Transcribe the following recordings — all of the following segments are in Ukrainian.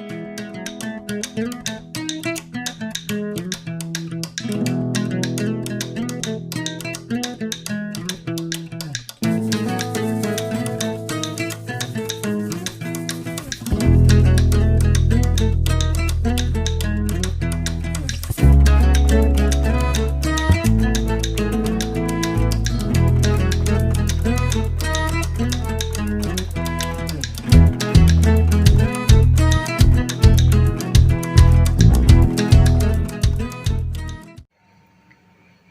you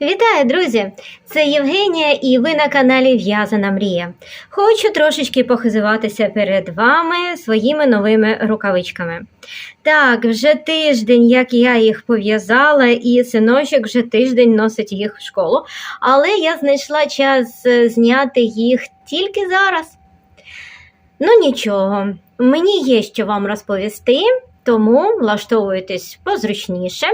Вітаю, друзі! Це Євгенія, і ви на каналі В'язана Мрія. Хочу трошечки похизуватися перед вами своїми новими рукавичками. Так, вже тиждень, як я їх пов'язала, і синочок вже тиждень носить їх в школу, але я знайшла час е, зняти їх тільки зараз. Ну нічого, мені є що вам розповісти. Тому влаштовуйтесь позручніше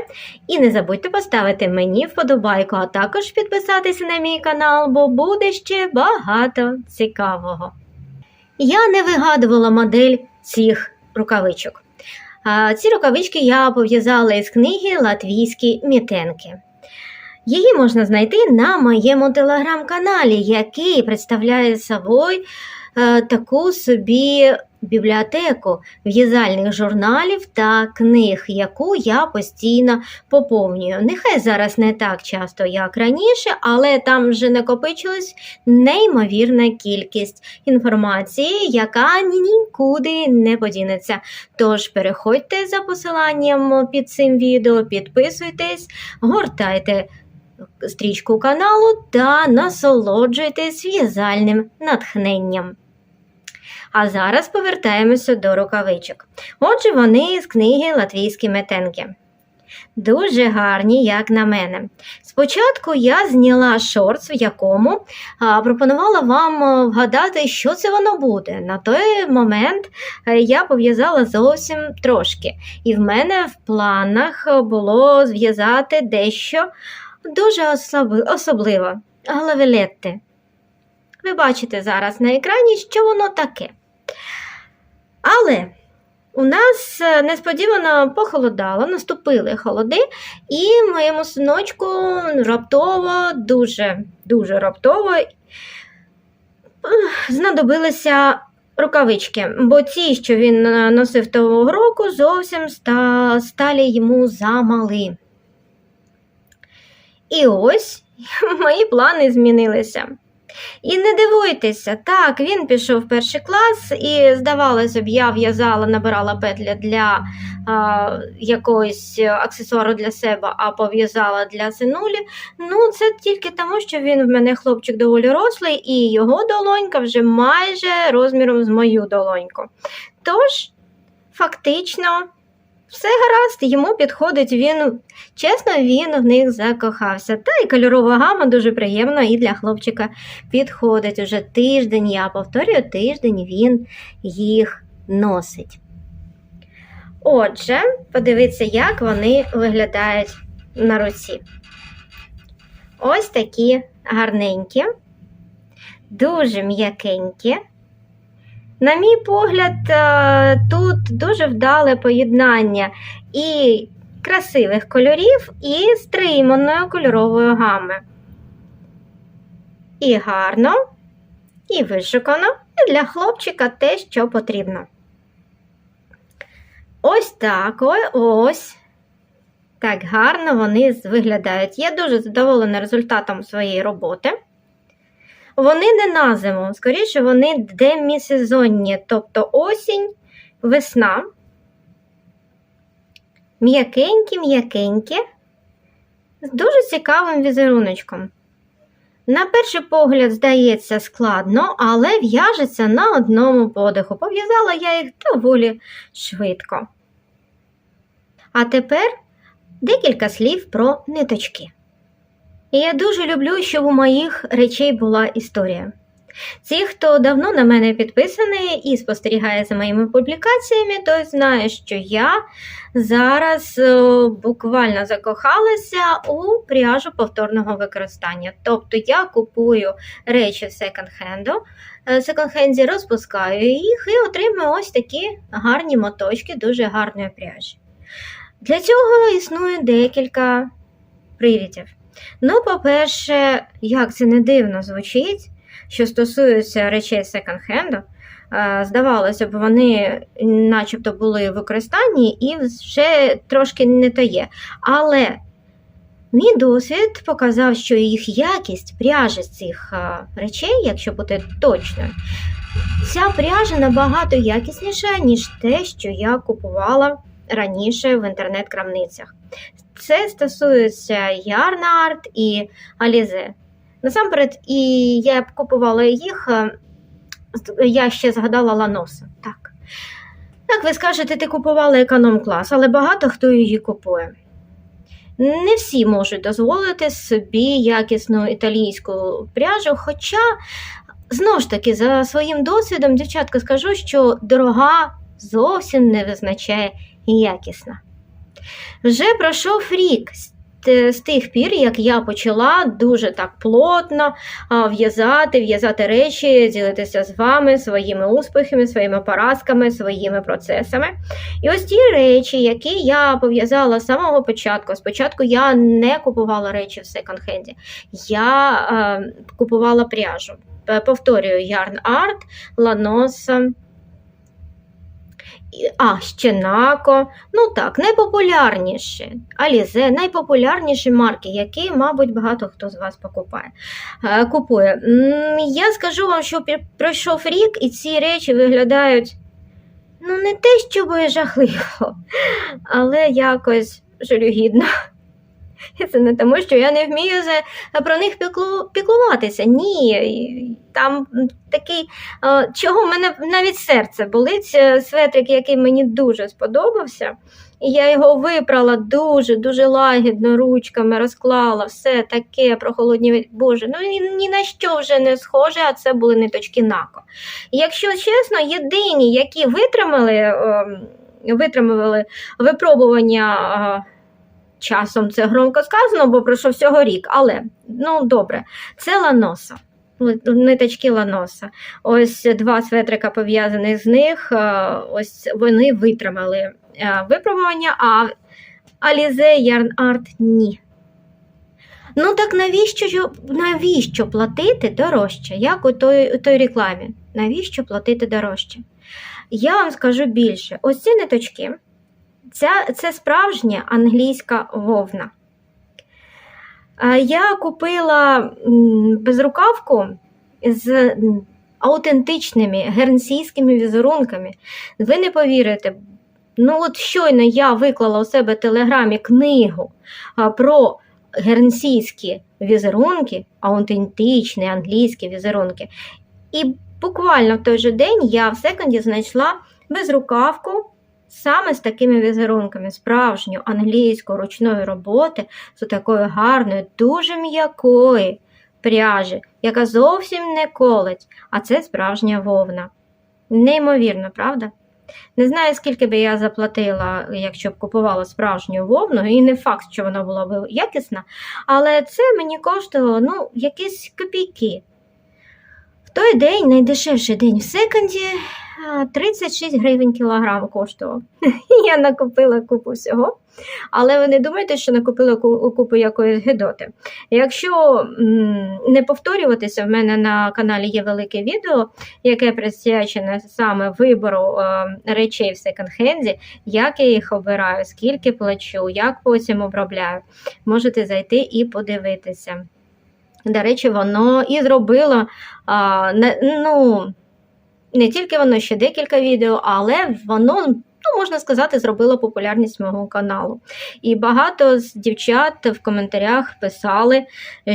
і не забудьте поставити мені вподобайку, а також підписатися на мій канал, бо буде ще багато цікавого. Я не вигадувала модель цих рукавичок. Ці рукавички я пов'язала із книги Латвійські мітенки. Її можна знайти на моєму телеграм-каналі, який представляє собою таку собі бібліотеку в'язальних журналів та книг, яку я постійно поповнюю. Нехай зараз не так часто, як раніше, але там вже накопичилась неймовірна кількість інформації, яка нікуди не подінеться. Тож переходьте за посиланням під цим відео, підписуйтесь, гортайте стрічку каналу та насолоджуйтесь в'язальним натхненням. А зараз повертаємося до рукавичок. Отже, вони з книги Латвійські метенки. Дуже гарні, як на мене. Спочатку я зняла шортс, в якому пропонувала вам вгадати, що це воно буде. На той момент я пов'язала зовсім трошки, і в мене в планах було зв'язати дещо дуже особливе главелетти. Ви бачите зараз на екрані, що воно таке. Але у нас е, несподівано похолодало, наступили холоди, і моєму синочку раптово, дуже, дуже раптово знадобилися рукавички, бо ті, що він е, носив того року, зовсім ста- сталі йому замали. І ось мої плани змінилися. І не дивуйтеся, так, він пішов в перший клас, і, здавалося б, я в'язала, набирала петля для а, якогось аксесуару для себе, а пов'язала для синулі. Ну, це тільки тому, що він в мене хлопчик доволі рослий, і його долонька вже майже розміром з мою долоньку. Тож, фактично, все гаразд, йому підходить він, чесно, він в них закохався. Та й кольорова гама дуже приємна і для хлопчика підходить. Уже тиждень, я повторюю, тиждень він їх носить. Отже, подивіться, як вони виглядають на руці. Ось такі гарненькі, дуже м'якенькі. На мій погляд, е, тут дуже вдале поєднання і красивих кольорів, і стриманої кольорової гами. І гарно, і вишукано, і для хлопчика те, що потрібно. Ось так ось. Так гарно вони виглядають. Я дуже задоволена результатом своєї роботи. Вони не на зиму, скоріше, вони демісезонні, тобто осінь, весна. М'якенькі-м'якенькі, з дуже цікавим візеруночком. На перший погляд, здається, складно, але в'яжеться на одному подиху. Пов'язала я їх доволі швидко. А тепер декілька слів про ниточки. І я дуже люблю, щоб у моїх речей була історія. Ті, хто давно на мене підписаний і спостерігає за моїми публікаціями, той знає, що я зараз е, буквально закохалася у пряжу повторного використання. Тобто я купую речі секонд-хенду, е, секонд-хенді розпускаю їх і отримую ось такі гарні моточки дуже гарної пряжі. Для цього існує декілька привідів. Ну, по-перше, як це не дивно звучить, що стосується речей секонд-хенду, е, здавалося б, вони начебто були в використанні і вже трошки не то є. Але мій досвід показав, що їх якість пряжі з цих е, речей, якщо бути точною, ця пряжа набагато якісніша, ніж те, що я купувала раніше в інтернет-крамницях. Це стосується Art і Alize. Насамперед, і я б купувала їх, е, я ще згадала Ланоса. Так. Так, ви скажете, ти купувала економ-клас, але багато хто її купує. Не всі можуть дозволити собі якісну італійську пряжу, хоча, знову ж таки, за своїм досвідом, дівчатка, скажу, що дорога зовсім не визначає якісна. Вже пройшов рік з тих пір, як я почала дуже так плотно в'язати, в'язати речі, ділитися з вами своїми успіхами, своїми поразками, своїми процесами. І ось ті речі, які я пов'язала з самого початку. Спочатку я не купувала речі в секонд-хенді, я е, купувала пряжу. Повторюю, Yarn Art, Lanosa, і- а, щенако. Ну так, найпопулярніші. Алізе, найпопулярніші марки, які, мабуть, багато хто з вас покупає. Е, купує. Я скажу вам, що пройшов рік, і ці речі виглядають ну, не те, що жахливо, але якось жалюгідно. Це не тому, що я не вмію про них піклу, піклуватися. Ні, там такий, е, чого в мене навіть серце болить. Е, Светрик, який мені дуже сподобався. І я його випрала дуже-дуже лагідно ручками, розклала, все таке прохолодні. Боже, ну ні, ні на що вже не схоже, а це були ниточки нако. Якщо чесно, єдині, які витримали, ем, витримували випробування. Часом це громко сказано, бо пройшов всього рік, але ну добре, це ланоса. Ниточки ланоса. Ось два светрика пов'язаних з них. е, Ось вони витримали е, випробування, а Yarn Art ні. Ну так навіщо, навіщо платити дорожче, як у той, у той рекламі? Навіщо платити дорожче? Я вам скажу більше: ось ці ниточки. Ця, це справжня англійська вовна. Я купила безрукавку з аутентичними гернсійськими візерунками. Ви не повірите, ну от щойно я виклала у себе в телеграмі книгу про гернсійські візерунки, аутентичні англійські візерунки. І буквально в той же день я в секонді знайшла безрукавку саме з такими візерунками, справжню англійську ручної роботи, з такою гарною, дуже м'якої пряжі, яка зовсім не колить, а це справжня вовна. Неймовірно, правда? Не знаю, скільки би я заплатила, якщо б купувала справжню вовну, і не факт, що вона була б якісна, але це мені коштувало ну, якісь копійки. Той день, найдешевший день в секонді, 36 гривень кілограм коштував. Я накупила купу всього. Але ви не думайте, що накупила купу якоїсь гидоти. Якщо не повторюватися, в мене на каналі є велике відео, яке присвячене саме вибору е, речей в секонд-хенді, як я їх обираю, скільки плачу, як потім обробляю. Можете зайти і подивитися. До речі, воно і зробило а, не, ну, не тільки воно ще декілька відео, але воно, ну, можна сказати, зробило популярність мого каналу. І багато з дівчат в коментарях писали,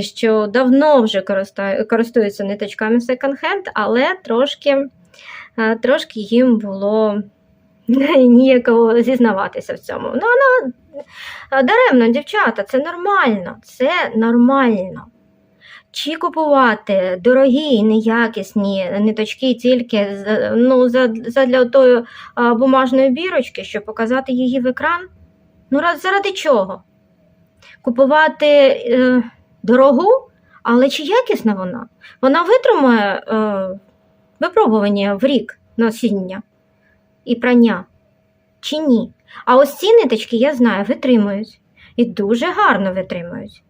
що давно вже користуються ниточками секонд-хенд, але трошки, трошки їм було ніяково зізнаватися в цьому. Ну, ну, даремно, дівчата, це нормально, це нормально. Чи купувати дорогі, неякісні ниточки тільки ну, задля тої бумажної бірочки, щоб показати її в екран? Ну, заради чого? Купувати е, дорогу, але чи якісна вона? Вона витримує е, випробування в рік носіння і прання чи ні? А ось ці ниточки, я знаю, витримують. І дуже гарно витримують.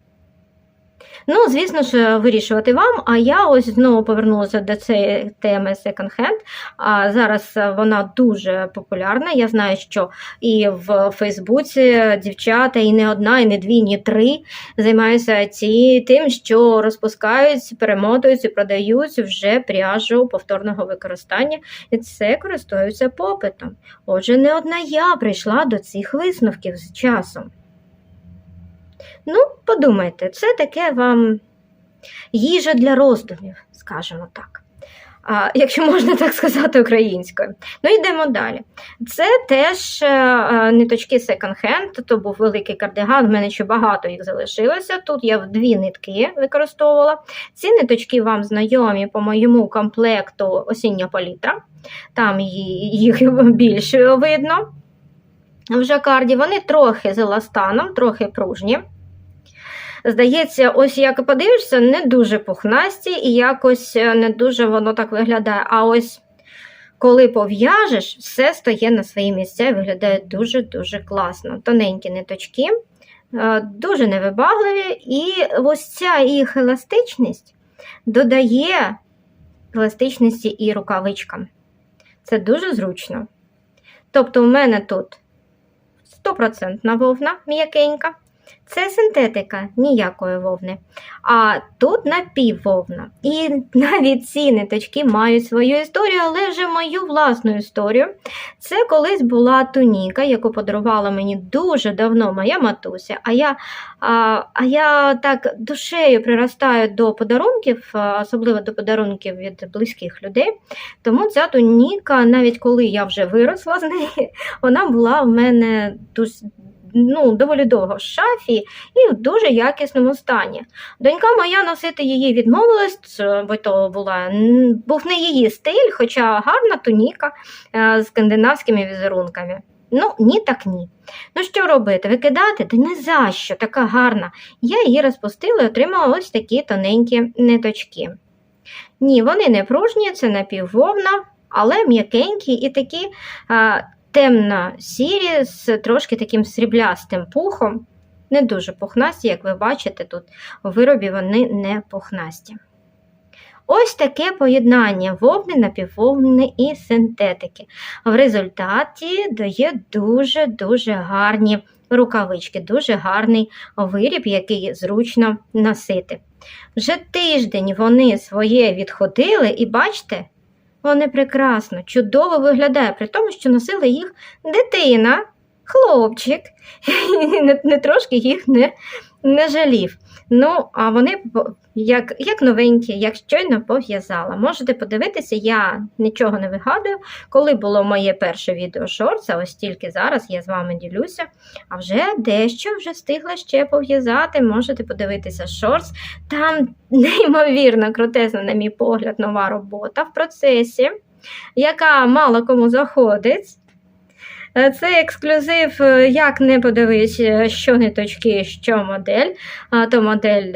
Ну, звісно ж, вирішувати вам. А я ось знову повернулася до цієї теми. А зараз вона дуже популярна. Я знаю, що і в Фейсбуці дівчата, і не одна, і не дві, ні три займаються ці, тим, що розпускають, перемотують і продають вже пряжу повторного використання, і це користуються попитом. Отже, не одна я прийшла до цих висновків з часом. Ну, подумайте, це таке вам їжа для роздумів, скажімо так. А, якщо можна так сказати українською. Ну, йдемо далі. Це теж е, е, ниточки Hand, то був великий кардиган, в мене ще багато їх залишилося. Тут я дві нитки використовувала. Ці ниточки вам знайомі по моєму комплекту осіння палітра. Там їх більше видно. В жакарді вони трохи з еластаном, трохи пружні. Здається, ось як подивишся, не дуже пухнасті і якось е, не дуже воно так виглядає. А ось коли пов'яжеш, все стає на свої місця і виглядає дуже-дуже класно. Тоненькі ниточки, е, дуже невибагливі, і ось ця їх еластичність додає еластичності і рукавичкам. Це дуже зручно. Тобто, у мене тут 100% вовна м'якенька. Це синтетика, ніякої вовни. А тут напіввовна. І навіть ці ниточки мають свою історію, але вже мою власну історію. Це колись була туніка, яку подарувала мені дуже давно моя матуся. А я, а, а я так душею приростаю до подарунків, особливо до подарунків від близьких людей. Тому ця туніка, навіть коли я вже виросла з неї, вона була в мене дуже ну, доволі довго в шафі і в дуже якісному стані. Донька моя носити її відмовилась, бо то була, був не її стиль, хоча гарна туніка е, з скандинавськими візерунками. Ну, ні, так ні. Ну, що робити? Викидати? Та не за що, така гарна. Я її розпустила і отримала ось такі тоненькі ниточки. Ні, вони не пружні, це напіввовна, але м'якенькі і такі а, темно-сірі з трошки таким сріблястим пухом. Не дуже пухнасті, як ви бачите, тут у виробі вони не пухнасті. Ось таке поєднання вовни, напіввовни і синтетики. В результаті дає дуже-дуже гарні рукавички, дуже гарний виріб, який зручно носити. Вже тиждень вони своє відходили, і бачите, вони прекрасно, чудово виглядає, при тому, що носила їх дитина, хлопчик, не, трошки їх не, не жалів. Ну, а вони як, як новенькі, як щойно пов'язала. Можете подивитися, я нічого не вигадую. Коли було моє перше відео шортс, а ось тільки зараз я з вами ділюся, а вже дещо вже встигла ще пов'язати. Можете подивитися шортс. Там неймовірно крутезна, на мій погляд, нова робота в процесі, яка мало кому заходить. Е, Це ексклюзив, е, як не подивись, е, що ниточки, що модель. То модель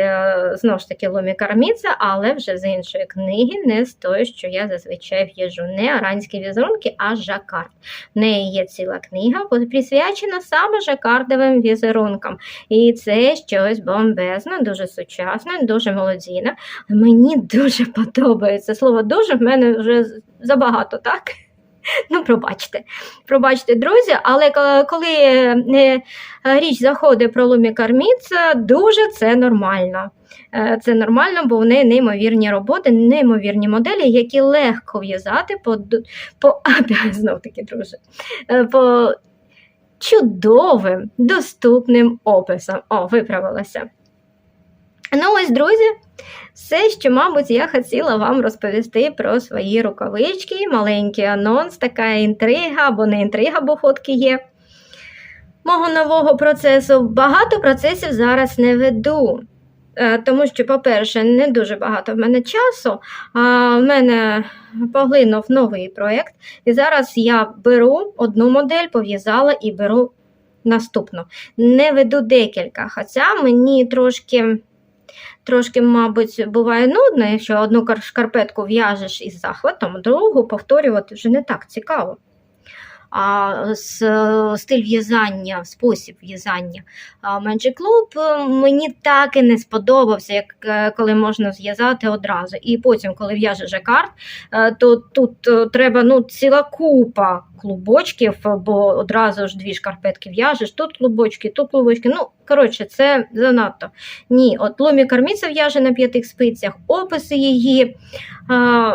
знову ж таки Лумі Карміца, але вже з іншої книги, не з тої, що я зазвичай в'їжджу. Не аранські візерунки, а жакард. В неї є ціла книга, присвячена саме жакардовим візерункам. І це щось бомбезне, дуже сучасне, дуже молодійне. Мені дуже подобається. Слово дуже в мене вже забагато, так? Ну, пробачте, пробачте, друзі, але коли е, річ заходить про Лумі Карміца, дуже це нормально. Е, Це нормально, бо в неї неймовірні роботи, неймовірні моделі, які легко в'язати по, по знов таки, друже, е, по чудовим, доступним описам. О, виправилася. Ну, ось, друзі, все, що, мабуть, я хотіла вам розповісти про свої рукавички, маленький анонс, така інтрига, або не інтрига, бо фотки є. Мого нового процесу. Багато процесів зараз не веду. Е, Тому що, по-перше, не дуже багато в мене часу, а в мене поглинув новий проєкт. І зараз я беру одну модель, пов'язала і беру наступну. Не веду декілька, хоча мені трошки. Трошки, мабуть, буває нудно, якщо одну кар- шкарпетку в'яжеш із захватом, другу повторювати вже не так цікаво. А стиль в'язання, спосіб в'язання Magic Loop е, мені так і не сподобався, як е, коли можна зв'язати одразу. І потім, коли в'яжеш жакард, е, то тут треба ну, ціла купа клубочків, бо одразу ж дві шкарпетки в'яжеш, тут клубочки, тут клубочки. Ну, коротше, це занадто. Ні, от Лумі Карміця в'яже на п'ятих спицях, описи її а,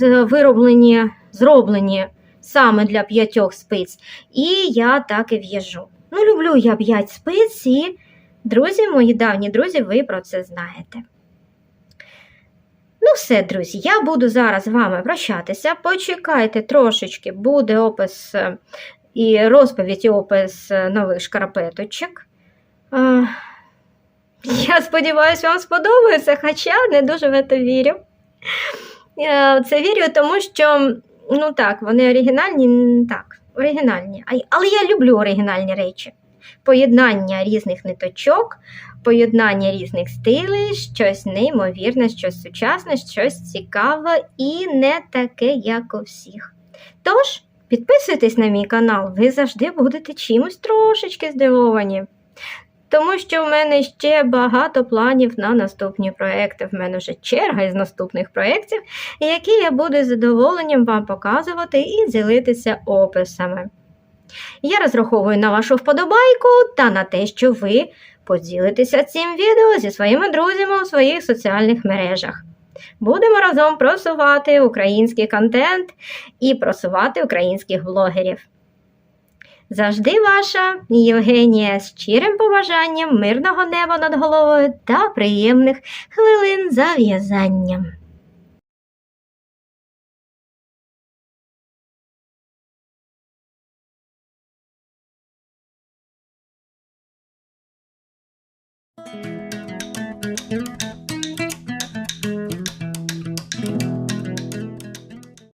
вироблені, зроблені саме для п'ятьох спиць. І я так і в'яжу. Ну, люблю я п'ять спиць, і друзі, мої давні друзі, ви про це знаєте. Ну, все, друзі, я буду зараз з вами прощатися. Почекайте трошечки, буде опис е, і розповідь і опис е, нових шкарпеточок. Е, Я сподіваюся, вам сподобається, хоча не дуже в це вірю. Це вірю, тому що, ну так, вони оригінальні, так, оригінальні. Але я люблю оригінальні речі. Поєднання різних ниточок, поєднання різних стилей, щось неймовірне, щось сучасне, щось цікаве і не таке, як у всіх. Тож, підписуйтесь на мій канал, ви завжди будете чимось трошечки здивовані. Тому що в мене ще багато планів на наступні проекти. В мене вже черга із наступних проєктів, які я буду з задоволенням вам показувати і ділитися описами. Я розраховую на вашу вподобайку та на те, що ви поділитеся цим відео зі своїми друзями у своїх соціальних мережах. Будемо разом просувати український контент і просувати українських блогерів. Завжди ваша Євгенія з щирим побажанням мирного неба над головою та приємних хвилин за в'язанням. Thank